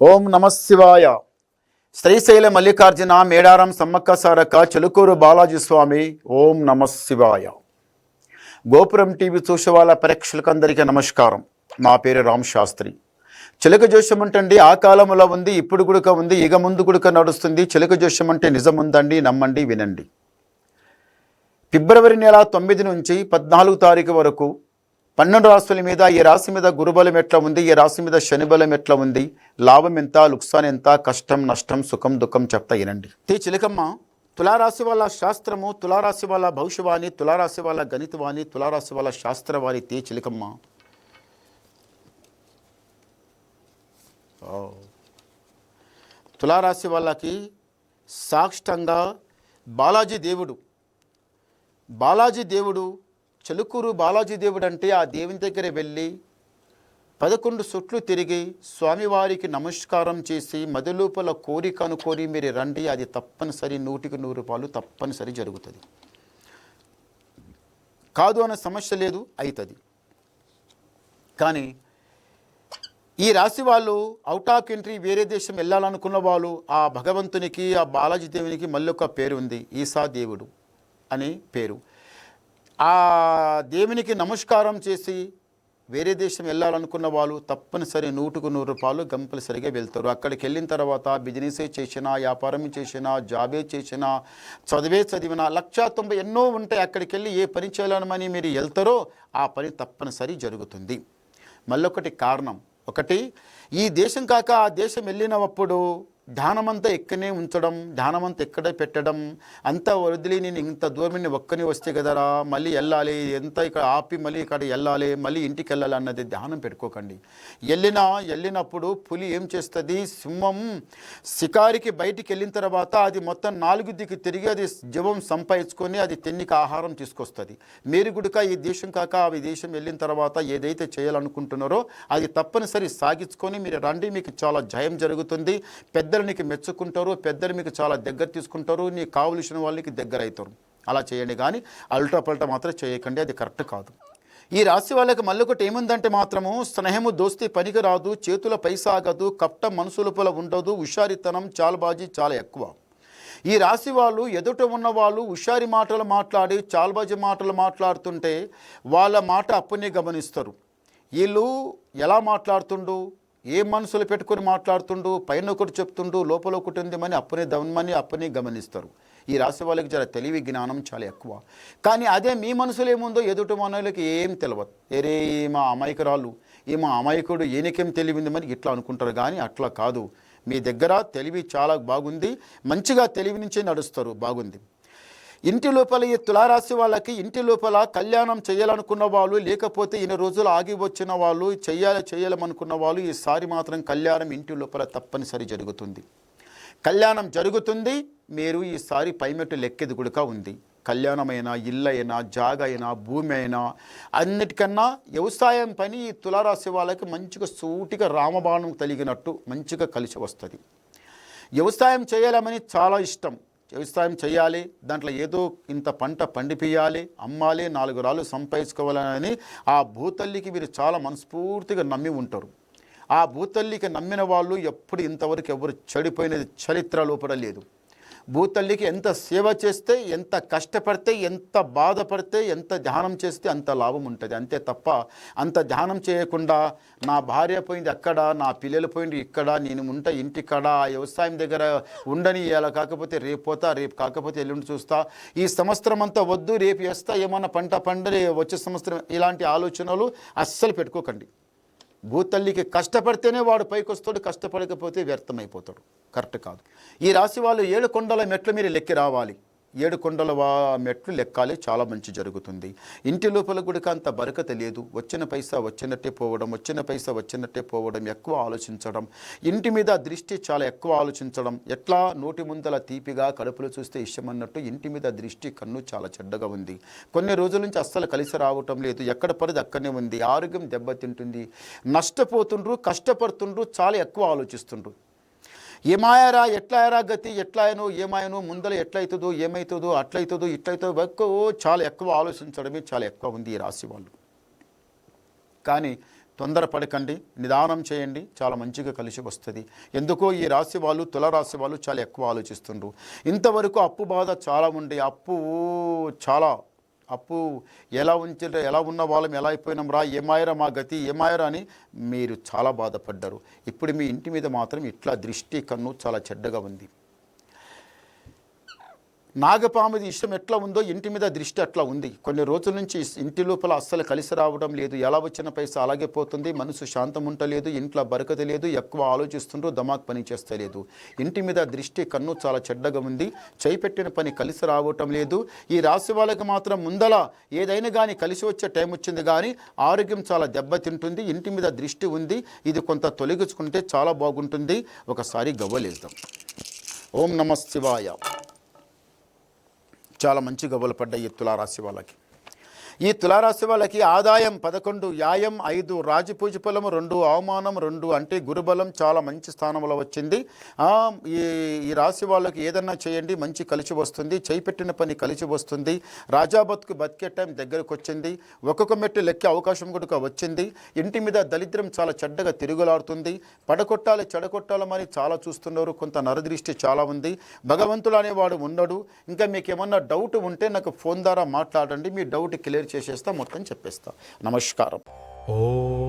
ఓం నమశివాయ శ్రీశైల మల్లికార్జున మేడారం సమ్మక్క సారక్క చెలుకూరు బాలాజీ స్వామి ఓం నమశివాయ గోపురం టీవీ చూసేవాళ్ళ ప్రేక్షకులందరికీ నమస్కారం. నా పేరు రామ్ శాస్త్రి. చిలక జోష్యం అంటండి ఆ కాలంలో ఉంది ఇప్పుడు గుడుక ఉంది ఇక ముందు గుడుక నడుస్తుంది. చిలక జోష్యం అంటే నిజం ఉందండి నమ్మండి వినండి. ఫిబ్రవరి నెల తొమ్మిది నుంచి పద్నాలుగు తారీఖు వరకు పన్నెండు రాశుల మీద ఈ రాశి మీద గురుబలం ఎట్లా ఉంది? ఈ రాశి మీద శనిబలం ఎట్లా ఉంది? లాభం ఎంత లుక్సాన్ ఎంత? కష్టం నష్టం సుఖం దుఃఖం చెప్తా వినండి. తీ చిలకమ్మ తులారాశి వాళ్ళ శాస్త్రము తులారాశి వాళ్ళ భవిష్యవాణి తులారాశి వాళ్ళ గణితవాణి తులారాశి వాళ్ళ శాస్త్రవాణి తే చిలకమ్మ. తులారాశి వాళ్ళకి సాక్షంగా బాలాజీ దేవుడు బాలాజీ దేవుడు చెలుకూరు బాలాజీ దేవుడు అంటే ఆ దేవుని దగ్గర వెళ్ళి పదకొండు సుట్లు తిరిగి స్వామివారికి నమస్కారం చేసి మదిలోపల కోరిక అనుకోని మీరు రండి అది తప్పనిసరి నూటికి నూరు రూపాయలు తప్పనిసరి జరుగుతుంది. కాదు అన్న సమస్య లేదు అవుతుంది కానీ ఈ రాశి వాళ్ళు అవుట్ ఆఫ్ కంట్రీ వేరే దేశం వెళ్ళాలనుకున్న వాళ్ళు ఆ భగవంతునికి ఆ బాలాజీ దేవునికి మళ్ళీ ఒక పేరు ఉంది ఈసా దేవుడు అని పేరు. ఆ దేవునికి నమస్కారం చేసి వేరే దేశం వెళ్ళాలనుకున్న వాళ్ళు తప్పనిసరి నూటుకు నూరు రూపాయలు కంపల్సరిగా వెళ్తారు. అక్కడికి వెళ్ళిన తర్వాత బిజినెసే చేసినా వ్యాపారం చేసినా జాబే చేసినా చదివే చదివినా లక్ష తొంభై ఎన్నో ఉంటాయి అక్కడికి వెళ్ళి ఏ పని చేయాలని మీరు వెళ్తారో ఆ పని తప్పనిసరి జరుగుతుంది. మళ్ళొకటి కారణం. ఒకటి ఈ దేశం కాక ఆ దేశం వెళ్ళినప్పుడు ధ్యానమంతా ఎక్కడనే ఉంచడం ధ్యానమంతా ఎక్కడే పెట్టడం అంతా వదిలి నేను ఇంత దూరం నేను ఒక్కని వస్తే కదరా మళ్ళీ వెళ్ళాలి ఎంత ఇక్కడ ఆపి మళ్ళీ ఇక్కడ వెళ్ళాలి మళ్ళీ ఇంటికి వెళ్ళాలి అన్నది ధ్యానం పెట్టుకోకండి. వెళ్ళిన వెళ్ళినప్పుడు పులి ఏం చేస్తుంది? సింహం షికారికి బయటికి వెళ్ళిన తర్వాత అది మొత్తం నాలుగు దిక్కు తిరిగి అది జీవం సంపాదించుకొని అది తిన్నికి ఆహారం తీసుకొస్తుంది. మీరు గుడిక ఈ దేశం కాక ఆ దేశం వెళ్ళిన తర్వాత ఏదైతే చేయాలనుకుంటున్నారో అది తప్పనిసరి సాగించుకొని మీరు రండి మీకు చాలా జయం జరుగుతుంది. పెద్ద పెద్దలు నీకు మెచ్చుకుంటారు పెద్దలు మీకు చాలా దగ్గర తీసుకుంటారు నీకు కావలసిన వాళ్ళకి దగ్గర అవుతారు. అలా చేయండి కానీ అల్టా పల్టా మాత్రం చేయకండి అది కరెక్ట్ కాదు. ఈ రాశి వాళ్ళకి మళ్ళీ ఒకటి ఏముందంటే మాత్రము స్నేహము దోస్తి పనికి రాదు చేతుల పైసాగదు కప్ట మనసులోపల ఉండదు హుషారితనం చాలబాజీ చాలా ఎక్కువ. ఈ రాశి వాళ్ళు ఎదుట ఉన్న వాళ్ళు హుషారి మాటలు మాట్లాడి చాల్బాజీ మాటలు మాట్లాడుతుంటే వాళ్ళ మాట అప్పునే గమనిస్తారు. వీళ్ళు ఎలా మాట్లాడుతుండు ఏ మనసులు పెట్టుకొని మాట్లాడుతుండు పైన ఒకటి చెప్తుండు లోపల ఒకటి ఉందేమని అప్పునే దమని అప్పునే గమనిస్తారు. ఈ రాశి వాళ్ళకి జర తెలివి జ్ఞానం చాలా ఎక్కువ. కానీ అదే మీ మనసులో ఏముందో ఎదుటి మనలకి ఏం తెలియదు ఏరే మా అమాయకురాలు ఈ మా అమాయకుడు ఈయనకేం తెలివింది మరి ఇట్లా అనుకుంటారు. కానీ అట్లా కాదు. మీ దగ్గర తెలివి చాలా బాగుంది. మంచిగా తెలివి నుంచే నడుస్తారు. బాగుంది. ఇంటి లోపల ఈ తులారాశి వాళ్ళకి ఇంటి లోపల కళ్యాణం చేయాలనుకున్న వాళ్ళు లేకపోతే ఇన్ని రోజులు ఆగి వచ్చిన వాళ్ళు చేయాలి చేయాలనుకున్న వాళ్ళు ఈసారి మాత్రం కళ్యాణం ఇంటి లోపల తప్పనిసరి జరుగుతుంది. కళ్యాణం జరుగుతుంది మీరు ఈసారి పైమెట్టు లెక్కెది కూడా ఉంది. కళ్యాణమైనా ఇల్లైనా జాగ అయినా భూమి అయినా అన్నిటికన్నా వ్యవసాయం పని ఈ తులారాశి వాళ్ళకి మంచిగా సూటిగా రామబాణం కలిగినట్టు మంచిగా కలిసి వస్తుంది. వ్యవసాయం చేయాలమని చాలా ఇష్టం. వ్యవసాయం చేయాలి దాంట్లో ఏదో ఇంత పంట పండిపియాలి అమ్మాలి నాలుగు రాళ్ళు సంపాదించుకోవాలని ఆ భూతల్లికి మీరు చాలా మనస్ఫూర్తిగా నమ్మి ఉంటారు. ఆ భూతల్లికి నమ్మిన వాళ్ళు ఎప్పుడు ఇంతవరకు ఎవరు చెడిపోయినది చరిత్ర లోపల లేదు. భూతల్లికి ఎంత సేవ చేస్తే ఎంత కష్టపడితే ఎంత బాధపడితే ఎంత ధ్యానం చేస్తే అంత లాభం ఉంటుంది. అంతే తప్ప అంత ధ్యానం చేయకుండా నా భార్య పోయింది అక్కడ నా పిల్లలు పోయింది ఇక్కడ నేను ఉంటా ఇంటికాడ ఆ వ్యవసాయం దగ్గర ఉండని ఇలా కాకపోతే రేపు పోతా రేపు కాకపోతే ఎల్లుండి చూస్తా. ఈ సంవత్సరం అంతా వద్దు రేపు వేస్తా ఏమన్నా పంట పండని వచ్చే సంవత్సరం ఇలాంటి ఆలోచనలు అస్సలు పెట్టుకోకండి. భూతల్లికి కష్టపడితేనే వాడు పైకి వస్తాడు కష్టపడకపోతే వ్యర్థమైపోతాడు. కరెక్ట్ కాదు. ఈ రాశి వాళ్ళు ఏడు కొండల మెట్లు మీరు లెక్కి రావాలి. ఏడు కొండల వా మెట్లు లెక్కాలి చాలా మంచి జరుగుతుంది. ఇంటి లోపల కూడా అంత బరకత లేదు వచ్చిన పైసా వచ్చినట్టే పోవడం వచ్చిన పైసా వచ్చినట్టే పోవడం ఎక్కువ ఆలోచించడం ఇంటి మీద దృష్టి చాలా ఎక్కువ ఆలోచించడం ఎట్లా నోటి ముందల తీపిగా కడుపులు చూస్తే ఇష్టమన్నట్టు ఇంటి మీద దృష్టి కన్ను చాలా చెడ్డగా ఉంది. కొన్ని రోజుల నుంచి అస్సలు కలిసి రావటం లేదు. ఎక్కడ పడితే అక్కడనే ఉంది. ఆరోగ్యం దెబ్బతింటుంది. నష్టపోతుండ్రు కష్టపడుతుండ్రు చాలా ఎక్కువ ఆలోచిస్తుండ్రు. ఏమాయారా ఎట్లాయరా గతి ఎట్లాయను ఏమాయను ముందర ఎట్లయితుందో ఏమవుతుందో అట్లయితుందో ఇట్లయితుందో ఎక్కువ చాలా ఎక్కువ ఆలోచించడమే చాలా ఎక్కువ ఉంది ఈ రాశి వాళ్ళు. కానీ తొందరపడకండి నిదానం చేయండి చాలా మంచిగా కలిసి వస్తుంది. ఎందుకో ఈ రాశి వాళ్ళు తులరాశి వాళ్ళు చాలా ఎక్కువ ఆలోచిస్తుండ్రు. ఇంతవరకు అప్పు బాధ చాలా ఉండే అప్పు చాలా అప్పు ఎలా ఉంచి ఎలా ఉన్న వాళ్ళం ఎలా అయిపోయినాం రా ఏమాయరా మా గతి ఏమాయరా అని మీరు చాలా బాధపడ్డారు. ఇప్పుడు మీ ఇంటి మీద మాత్రం ఇట్లా దృష్టి కన్ను చాలా చెడ్డగా ఉంది. నాగపాముది ఇష్టం ఎట్లా ఉందో ఇంటి మీద దృష్టి అట్లా ఉంది. కొన్ని రోజుల నుంచి ఇంటి లోపల అస్సలు కలిసి రావడం లేదు. ఎలా వచ్చిన పైసా అలాగే పోతుంది. మనసు శాంతం ఉండలేదు ఇంట్లో బరకత లేదు. ఎక్కువ ఆలోచిస్తుండ్రు. దమాక్ పని చేస్తలేదు. ఇంటి మీద దృష్టి కన్ను చాలా చెడ్డగా ఉంది. చేపెట్టిన పని కలిసి రావటం లేదు. ఈ రాశి వాళ్ళకి మాత్రం ముందల ఏదైనా కానీ కలిసి వచ్చే టైం వచ్చింది కానీ ఆరోగ్యం చాలా దెబ్బతింటుంది. ఇంటి మీద దృష్టి ఉంది. ఇది కొంత తొలగించుకుంటే చాలా బాగుంటుంది. ఒకసారి గవ్వలేద్దాం. ఓం నమ శివాయ. చాలా మంచి గవ్వలు పడ్డాయి ఈ తులారాశి వాళ్ళకి. ఈ తులారాశి వాళ్ళకి ఆదాయం పదకొండు యాయం ఐదు రాజపూజ ఫలము రెండు అవమానం రెండు అంటే గురుబలం చాలా మంచి స్థానంలో వచ్చింది. ఈ ఈ రాశి వాళ్ళకి ఏదన్నా చేయండి మంచి కలిసి వస్తుంది చేయి పెట్టిన పని కలిసి వస్తుంది. రాజా బతుకు బతికే టైం దగ్గరకు వచ్చింది. ఒక్కొక్క మెట్టు లెక్కే అవకాశం కూడా వచ్చింది. ఇంటి మీద దరిద్రం చాలా చెడ్డగా తిరుగులాడుతుంది. పడకొట్టాలి చెడగొట్టాలమని చాలా చూస్తున్నారు. కొంత నరదృష్టి చాలా ఉంది. భగవంతుడు అనేవాడు ఉండడు. ఇంకా మీకు ఏమన్నా డౌట్ ఉంటే నాకు ఫోన్ ద్వారా మాట్లాడండి. మీ డౌట్ క్లియర్ చేసేస్తా మొత్తం చెప్పేస్తా నమస్కారం ॐ